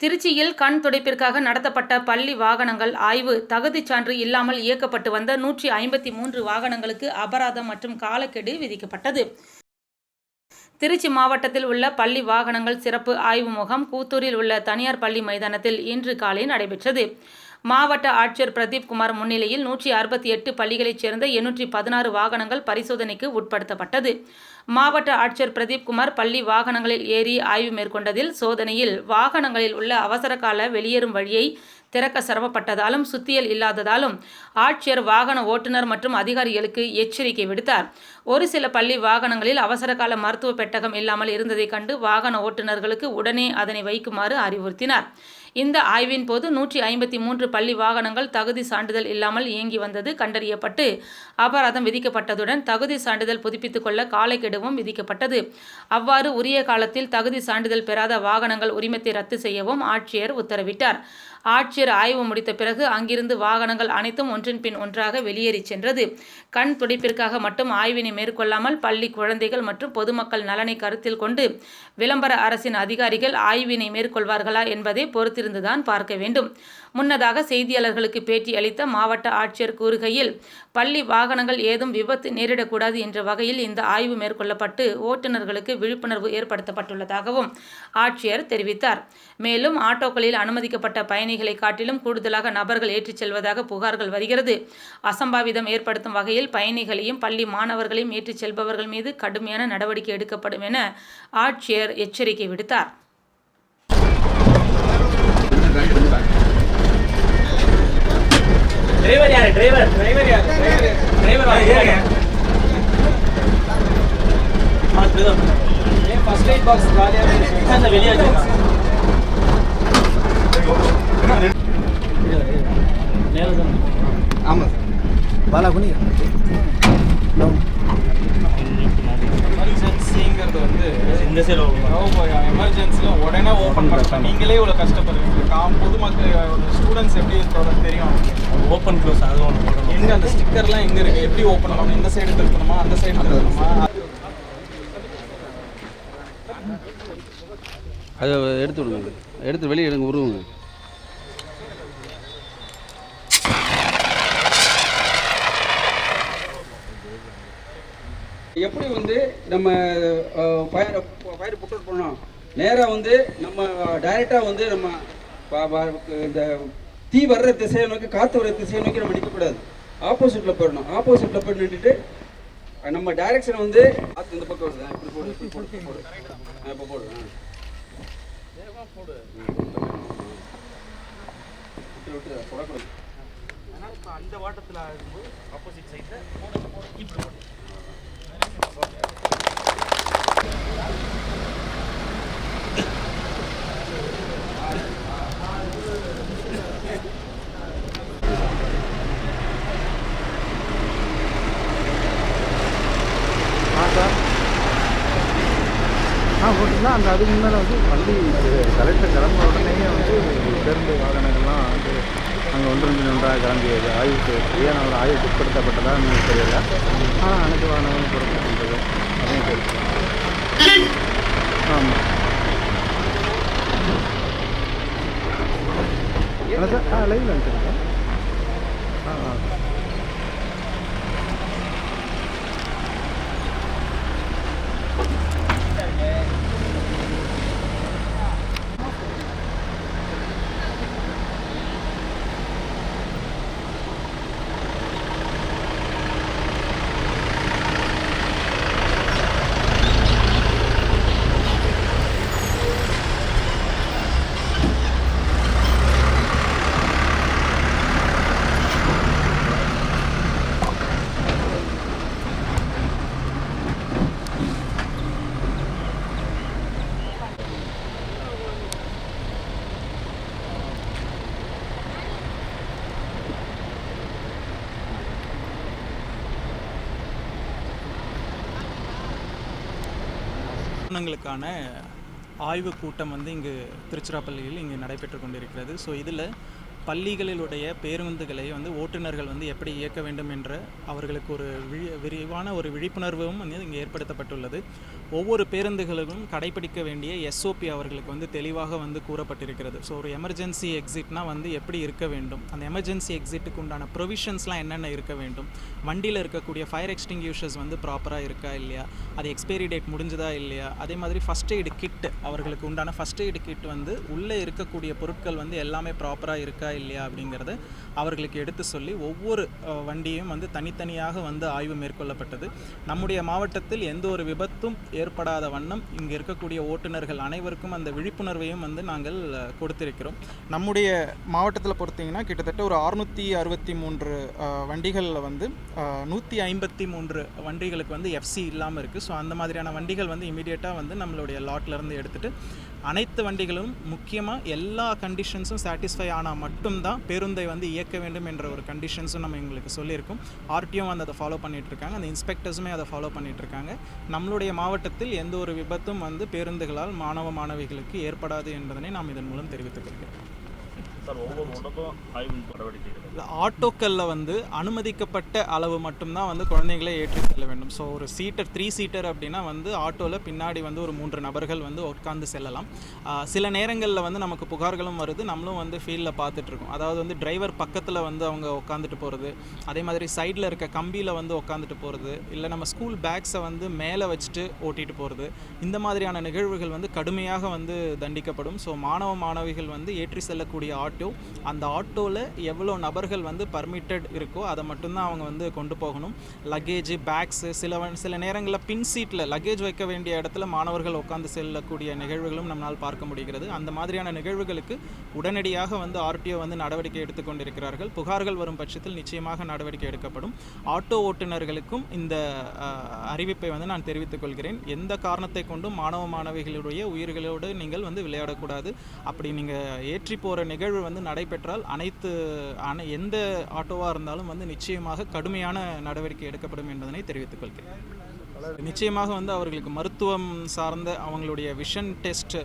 திருச்சியில் கண் துடைப்பிற்காக நடத்தப்பட்ட பள்ளி வாகனங்கள் ஆய்வு. தகுதிச் சான்று இல்லாமல் இயக்கப்பட்டு வந்த நூற்றி ஐம்பத்தி மூன்று வாகனங்களுக்கு அபராதம் மற்றும் காலக்கெடு விதிக்கப்பட்டது. திருச்சி மாவட்டத்தில் உள்ள பள்ளி வாகனங்கள் சிறப்பு ஆய்வு முகாம் கூத்தூரில் உள்ள தனியார் பள்ளி மைதானத்தில் இன்று காலை நடைபெற்றது. மாவட்ட ஆட்சியர் பிரதீப் குமார் முன்னிலையில் நூற்றி அறுபத்தி எட்டு பள்ளிகளைச் சேர்ந்த எண்ணூற்றி பதினாறு வாகனங்கள் பரிசோதனைக்கு உட்படுத்தப்பட்டது. மாவட்ட ஆட்சியர் பிரதீப் குமார் பள்ளி வாகனங்களில் ஏறி ஆய்வு மேற்கொண்டதில் சோதனையில் வாகனங்களில் உள்ள அவசரகால வெளியேறும் வழியை திறக்க சிரமப்பட்டதாலும் சுத்தியல் இல்லாததாலும் ஆட்சியர் வாகன ஓட்டுநர் மற்றும் அதிகாரிகளுக்கு எச்சரிக்கை விடுத்தார். ஒரு சில பள்ளி வாகனங்களில் அவசரகால மருத்துவ பெட்டகம் இல்லாமல் இருந்ததைக் கண்டு வாகன ஓட்டுநர்களுக்கு உடனே அதனை வைக்குமாறு அறிவுறுத்தினார். இந்த ஆய்வின் போது நூற்றி ஐம்பத்தி மூன்று பள்ளி வாகனங்கள் தகுதி சான்றிதழ் இல்லாமல் இயங்கி வந்தது கண்டறியப்பட்டு அபராதம் விதிக்கப்பட்டதுடன் தகுதி சான்றிதழ் புதுப்பித்துக் கொள்ள காலக்கெடுவும் விதிக்கப்பட்டது. அவ்வாறு உரிய காலத்தில் தகுதி சான்றிதழ் பெறாத வாகனங்கள் உரிமத்தை ரத்து செய்யவும் ஆட்சியர் உத்தரவிட்டார். ஆட்சியர் ஆய்வு முடித்த பிறகு அங்கிருந்து வாகனங்கள் அனைத்தும் ஒன்றின் பின் ஒன்றாக வெளியேறிச் சென்றது. கண் துடைப்பிற்காக மட்டும் ஆய்வினை மேற்கொள்ளாமல் பள்ளி குழந்தைகள் மற்றும் பொதுமக்கள் நலனை கருத்தில் கொண்டு விளம்பர அரசின் அதிகாரிகள் ஆய்வினை மேற்கொள்வார்களா என்பதை பொறுத்திருந்துதான் பார்க்க வேண்டும். முன்னதாக செய்தியாளர்களுக்கு பேட்டி அளித்த மாவட்ட ஆட்சியர் கூறுகையில் பள்ளி வாகனங்கள் ஏதும் விபத்து நேரிடக்கூடாது என்ற வகையில் இந்த ஆய்வு மேற்கொள்ளப்பட்டு ஓட்டுநர்களுக்கு விழிப்புணர்வு ஏற்படுத்தப்பட்டுள்ளதாகவும் ஆட்சியர் தெரிவித்தார். மேலும் ஆட்டோக்களில் அனுமதிக்கப்பட்ட பயணிகள் காட்டிலும் கூடுதலாக நபர்கள் ஏற்றிச் செல்வதாக புகார்கள் வருகிறது. அசம்பாவிதம் ஏற்படுத்தும் வகையில் பயணிகளையும் பள்ளி மாணவர்களையும் ஏற்றிச் செல்பவர்கள் மீது கடுமையான நடவடிக்கை எடுக்கப்படும் என ஆட்சியர் எச்சரிக்கை விடுத்தார். டிரைவர் யாரு? டிரைவர் டிரைவர் யாரு? டிரைவர் ஃபர்ஸ்ட் எய்ட் பாக்ஸ் காலியாக வெளியே ஆமாம் சார் பாலா குனி எமர்ஜென்சிங்கிறது வந்து இந்த சைடு எமர்ஜென்சியில் உடனே ஓப்பன் பண்ணுறேன் நீங்களே இவ்வளோ கஷ்டப்படுறீங்க காம் பொதுமக்கள் ஸ்டூடெண்ட்ஸ் எப்படி தொடர்ந்து தெரியும் ஓப்பன் க்ளோஸ் அது ஒன்று எங்கே அந்த ஸ்டிக்கர்லாம் எங்கே இருக்குது எப்படி ஓப்பன் பண்ணணும் இந்த சைடு திருப்பணுமா அந்த சைடு திருப்பணுமா அதை எடுத்து விடுங்க. எடுத்து வெளியே எடுங்க உருவுங்க எப்படி வந்து நம்ம ஃபயர் ஃபயர் புக் அவுட் பண்ணோம். நேராக வந்து நம்ம டைரெக்டாக வந்து நம்ம இந்த தீ வர்ற திசையை நோக்கி காற்று வர்ற திசையை நோக்கி நம்ம நிற்கக்கூடாது. ஆப்போசிட்டில் போயிடணும் ஆப்போசிட்டில் போய் நின்றுட்டு நம்ம டைரக்ஷன் வந்து காற்று இந்த பக்கம் வருது. இப்படி போடு இப்படி போடு இப்படி போடு. ஆ, இப்போ போடு ஆ. விட்டு விட்டு தொடக்கூடாது. இப்போ அந்த வாட்டத்தில் ஆகும்போது ஆப்போசிட் சைடில் இப்படி போட்டு ஆ அந்த அதுக்கு முன்னால் வந்து பள்ளி கலெக்டர் கிளம்புற உடனே வந்து பேருந்து வாகனங்கள்லாம் வந்து அங்கே ஒன்று ரெண்டு ஒன்றாக கிளம்பியது. ஆய்வுக்கு சரியான ஒரு ஆய்வுக்கு உட்படுத்தப்பட்டதா நீங்கள் தெரியல. ஆனால் அனைத்து வாகனங்களும் பொருத்தப்பட்டது. அதையும் சரி ஆமாம் என்ன சார் ஆ லைவில் அனுப்பிச்சிருக்கேன் ஆ ஆ. நிறுவனங்களுக்கான ஆய்வு கூட்டம் வந்து இங்கு திருச்சிராப்பள்ளியில் இங்கு நடைபெற்று கொண்டிருக்கிறது. ஸோ இதில் பள்ளிகளிலுடைய பேருந்துகளை வந்து ஓட்டுநர்கள் வந்து எப்படி இயக்க வேண்டும் என்ற அவர்களுக்கு ஒரு விழி விரிவான ஒரு விழிப்புணர்வும் வந்து இங்கே ஏற்படுத்தப்பட்டுள்ளது. ஒவ்வொரு பேருந்துகளுக்கும் கடைபிடிக்க வேண்டிய எஸ்ஓபி அவர்களுக்கு வந்து தெளிவாக வந்து கூறப்பட்டிருக்கிறது. ஸோ ஒரு எமர்ஜென்சி எக்ஸிட்னா வந்து எப்படி இருக்க வேண்டும்? அந்த எமர்ஜென்சி எக்ஸிட்டுக்கு உண்டான ப்ரொவிஷன்ஸ்லாம் என்னென்ன இருக்க வேண்டும்? வண்டியில் இருக்கக்கூடிய ஃபயர் எக்ஸ்டிங்யூஷர்ஸ் வந்து ப்ராப்பராக இருக்கா இல்லையா? அது எக்ஸ்பைரி டேட் முடிஞ்சதா இல்லையா? அதே மாதிரி ஃபஸ்ட் எய்டு கிட் அவர்களுக்கு உண்டான ஃபஸ்ட் எய்டு கிட் வந்து உள்ளே இருக்கக்கூடிய பொருட்கள் வந்து எல்லாமே ப்ராப்பராக இருக்கா இல்லையா அப்படிங்கிறத அவர்களுக்கு எடுத்து சொல்லி ஒவ்வொரு வண்டியும் வந்து தனித்தனியாக வந்து ஆய்வு மேற்கொள்ளப்பட்டது. நம்முடைய மாவட்டத்தில் எந்த ஒரு விபத்தும் ஏற்படாத வண்ணம் இங்கே இருக்கக்கூடிய ஓட்டுநர்கள் அனைவருக்கும் அந்த விழிப்புணர்வையும் வந்து நாங்கள் கொடுத்திருக்கிறோம். நம்முடைய மாவட்டத்தில் பொறுத்தீங்கன்னா கிட்டத்தட்ட ஒரு அறுநூற்றி அறுபத்தி மூன்று வண்டிகளில் வந்து நூற்றி ஐம்பத்தி மூன்று வண்டிகளுக்கு வந்து எஃப்சி இல்லாமல் இருக்குது ஸோ அந்த மாதிரியான வண்டிகள் வந்து இமீடியட்டாக வந்து நம்மளுடைய லாட்லேருந்து எடுத்துகிட்டு அனைத்து வண்டிகளும் முக்கியமாக எல்லா கண்டிஷன்ஸும் சாட்டிஸ்ஃபை ஆனால் மட்டும்தான் பேருந்தை வந்து இயக்க வேண்டும் என்ற ஒரு கண்டிஷன்ஸும் நம்ம எங்களுக்கு சொல்லியிருக்கோம். ஆர்டிஓ வந்து அதை ஃபாலோ பண்ணிகிட்ருக்காங்க இருக்காங்க அந்த இன்ஸ்பெக்டர்ஸுமே அதை ஃபாலோ பண்ணிகிட்ருக்காங்க இருக்காங்க நம்மளுடைய மாவட்டத்தில் எந்த ஒரு விபத்தும் வந்து பேருந்துகளால் மாணவ மாணவிகளுக்கு ஏற்படாது என்பதனை நாம் இதன் மூலம் தெரிவித்துக் கொள்கிறோம். சார் ஒவ்வொரு உடம்பும் ஆய்வு நடவடிக்கைகள். இல்லை ஆட்டோக்களில் வந்து அனுமதிக்கப்பட்ட அளவு மட்டும்தான் வந்து குழந்தைகளை ஏற்றி செல்ல வேண்டும். ஸோ ஒரு சீட்டர் த்ரீ சீட்டர் அப்படின்னா வந்து ஆட்டோவில் பின்னாடி வந்து ஒரு மூன்று நபர்கள் வந்து உட்கார்ந்து செல்லலாம். சில நேரங்களில் வந்து நமக்கு புகார்களும் வருது. நம்மளும் வந்து ஃபீல்டில் பார்த்துட்ருக்கோம் அதாவது வந்து டிரைவர் பக்கத்தில் வந்து அவங்க உட்காந்துட்டு போகிறது அதே மாதிரி சைடில் இருக்க கம்பியில் வந்து உட்காந்துட்டு போகிறது இல்லை நம்ம ஸ்கூல் பேக்ஸை வந்து மேலே வச்சுட்டு ஓட்டிகிட்டு போகிறது இந்த மாதிரியான நிகழ்வுகள் வந்து கடுமையாக வந்து தண்டிக்கப்படும். ஸோ மாணவ மாணவிகள் வந்து ஏற்றி செல்லக்கூடிய ஆட்டோ அந்த ஆட்டோவில் எவ்வளோ நபர்கள் வந்து பர்மிட்டட் இருக்கோ அதை மட்டும்தான் அவங்க வந்து கொண்டு போகணும். லக்கேஜ் பேக்ஸு சில சில நேரங்களில் பின் சீட்டில் லக்கேஜ் வைக்க வேண்டிய இடத்துல மாணவர்கள் உட்காந்து செல்லக்கூடிய நிகழ்வுகளும் நம்மளால் பார்க்க முடிகிறது. அந்த மாதிரியான நிகழ்வுகளுக்கு உடனடியாக வந்து ஆர்டிஓ வந்து நடவடிக்கை எடுத்துக்கொண்டிருக்கிறார்கள் புகார்கள் வரும் பட்சத்தில் நிச்சயமாக நடவடிக்கை எடுக்கப்படும். ஆட்டோ ஓட்டுநர்களுக்கும் இந்த அறிவிப்பை வந்து நான் தெரிவித்துக் கொள்கிறேன். எந்த காரணத்தை கொண்டும் மாணவ மாணவிகளுடைய உயிர்களோடு நீங்கள் வந்து விளையாடக்கூடாது. அப்படி நீங்கள் ஏற்றி போகிற நிகழ்வு வந்து நடைபெற்றால் அனைத்து அனை எந்த ஆட்டோவாக இருந்தாலும் வந்து நிச்சயமாக கடுமையான நடவடிக்கை எடுக்கப்படும் என்பதனை தெரிவித்துக் கொள்கிறேன். நிச்சயமாக வந்து அவர்களுக்கு மருத்துவம் சார்ந்த அவங்களுடைய விஷன் டெஸ்ட்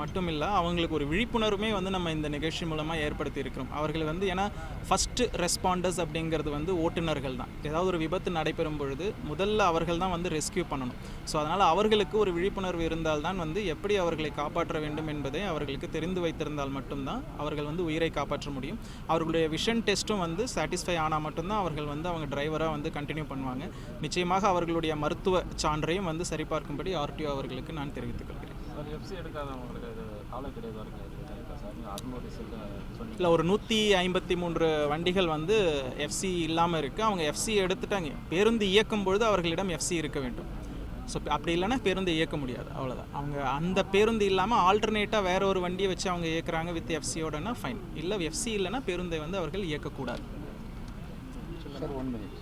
மட்டும் இல்லை அவங்களுக்கு ஒரு விழிப்புணர்வுமே வந்து நம்ம இந்த நிகழ்ச்சி மூலமாக ஏற்படுத்தி இருக்கிறோம். அவர்கள் வந்து ஏன்னா ஃபஸ்ட்டு ரெஸ்பாண்டர்ஸ் அப்படிங்கிறது வந்து ஓட்டுநர்கள் தான். ஏதாவது ஒரு விபத்து நடைபெறும் பொழுது முதல்ல அவர்கள் தான் வந்து ரெஸ்கியூ பண்ணணும். ஸோ அதனால் அவர்களுக்கு ஒரு விழிப்புணர்வு இருந்தால்தான் வந்து எப்படி அவர்களை காப்பாற்ற வேண்டும் என்பதை அவர்களுக்கு தெரிந்து வைத்திருந்தால் மட்டும்தான் அவர்கள் வந்து உயிரை காப்பாற்ற முடியும். அவர்களுடைய விஷன் டெஸ்ட்டும் வந்து சாட்டிஸ்ஃபை ஆனால் மட்டும்தான் அவர்கள் வந்து அவங்க டிரைவராக வந்து கண்டினியூ பண்ணுவாங்க. நிச்சயமாக அவர்களுடைய மருத்துவ சான்றையும் வந்து சரிபார்க்கும்படி ஆர்டிஓ அவர்களுக்கு நான் தெரிவித்துக் கொள்கிறேன் இல்லை ஒரு நூற்றி ஐம்பத்தி மூன்று வண்டிகள் வந்து எஃப்சி இல்லாமல் இருக்குது அவங்க எஃப்சி எடுத்துட்டாங்க. பேருந்து இயக்கும் பொழுது அவர்களிடம் எஃப்சி இருக்க வேண்டும். ஸோ அப்படி இல்லைன்னா பேருந்து இயக்க முடியாது. அவ்வளோதான் அவங்க அந்த பேருந்து இல்லாமல் ஆல்டர்னேட்டாக வேற ஒரு வண்டியை வச்சு அவங்க இயக்குறாங்க வித் எஃப்சியோடனா ஃபைன் இல்லை எஃப்சி இல்லைன்னா பேருந்தை வந்து அவர்கள் இயக்கக்கூடாது. Sir one minute